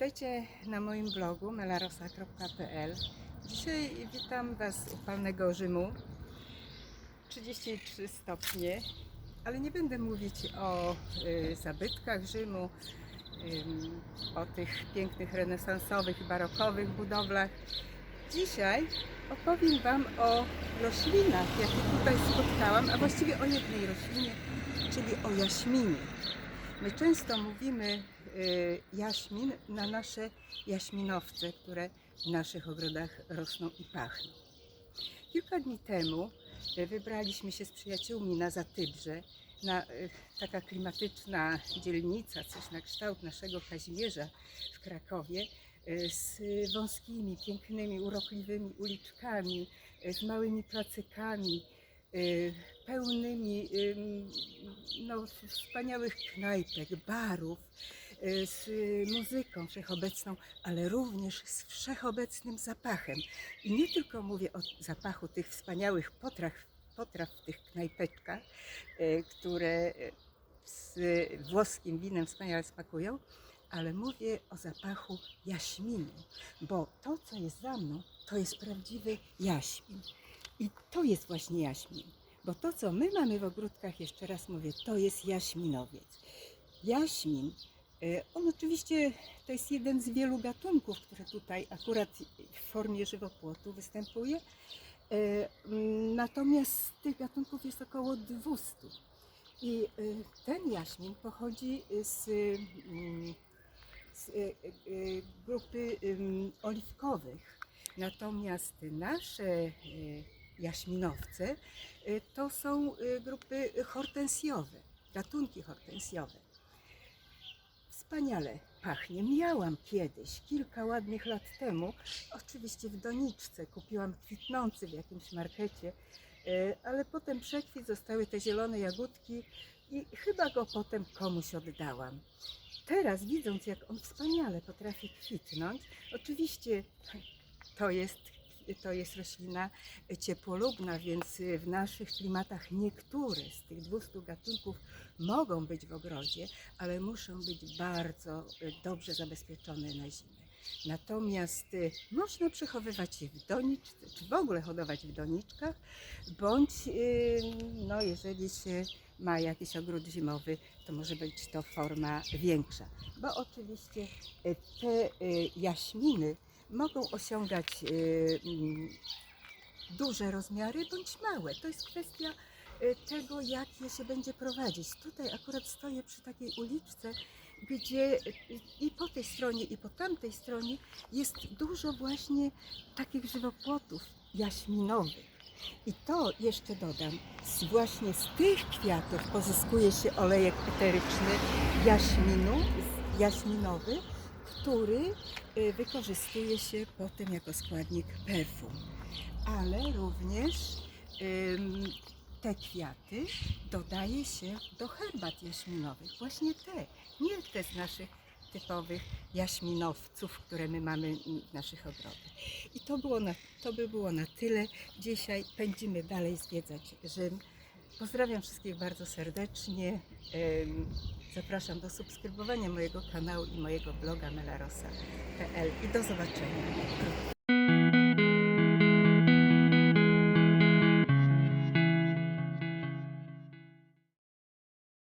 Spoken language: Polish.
Witajcie na moim blogu melarosa.pl. Dzisiaj witam Was z upalnego Rzymu. 33 stopnie, ale nie będę mówić o y, zabytkach Rzymu, ym, o tych pięknych renesansowych barokowych budowlach. Dzisiaj opowiem Wam o roślinach, jakie tutaj spotkałam, a właściwie o jednej roślinie, czyli o jaśminie. My często mówimy jaśmin na nasze jaśminowce, które w naszych ogrodach rosną i pachną. Kilka dni temu y, wybraliśmy się z przyjaciółmi na Zatybrze, na y, taka klimatyczna dzielnica, coś na kształt naszego Kazimierza w Krakowie, y, z wąskimi, pięknymi, urokliwymi uliczkami, y, z małymi placykami, y, pełnymi ym, no, wspaniałych knajpek, barów, y, z y, muzyką wszechobecną, ale również z wszechobecnym zapachem. I nie tylko mówię o zapachu tych wspaniałych potraw, potraw w tych knajpeczkach, y, które y, z włoskim winem wspaniale smakują, ale mówię o zapachu jaśminu, bo to, co jest za mną, to jest prawdziwy jaśmin. I to jest właśnie jaśmin. Bo to, co my mamy w ogródkach, jeszcze raz mówię, to jest jaśminowiec. Jaśmin, on oczywiście to jest jeden z wielu gatunków, który tutaj akurat w formie żywopłotu występuje. Mm, Natomiast tych gatunków jest około 200. I y, ten jaśmin pochodzi z, mm, z grupy oliwkowych. Natomiast nasze jaśminowce to są grupy hortensjowe, gatunki hortensjowe. Wspaniale pachnie. Miałam kiedyś, kilka ładnych lat temu, oczywiście w doniczce, kupiłam kwitnący w jakimś markecie, y, ale potem przekwit, zostały te zielone jagódki i chyba go potem komuś oddałam. Teraz widząc, jak on wspaniale potrafi kwitnąć, oczywiście to jest, to jest roślina ciepłolubna, więc w naszych klimatach niektóre z tych 200 gatunków mogą być w ogrodzie, ale muszą być bardzo dobrze zabezpieczone na zimę. Natomiast y, można przechowywać je w doniczce, czy w ogóle hodować w doniczkach, bądź y, no, jeżeli się ma jakiś ogród zimowy, to może być to forma większa. Bo oczywiście y, te jaśminy mogą osiągać y, mm, duże rozmiary bądź małe. To jest kwestia y, tego, jak je się będzie prowadzić. Tutaj akurat stoję przy takiej uliczce, gdzie y, i po tej stronie, i po tamtej stronie jest dużo właśnie takich żywopłotów jaśminowych. I to jeszcze dodam, właśnie z tych kwiatów pozyskuje się olejek eteryczny jaśminu, jaśminowy, który y, wykorzystuje się potem jako składnik perfum. Ale również te kwiaty dodaje się do herbat jaśminowych. Właśnie te, nie te z naszych typowych jaśminowców, które my mamy w naszych ogrodach. I to, było na, to by było na tyle. Dzisiaj pędzimy dalej zwiedzać Rzym. Pozdrawiam wszystkich bardzo serdecznie. Zapraszam do subskrybowania mojego kanału i mojego bloga melarosa.pl i do zobaczenia.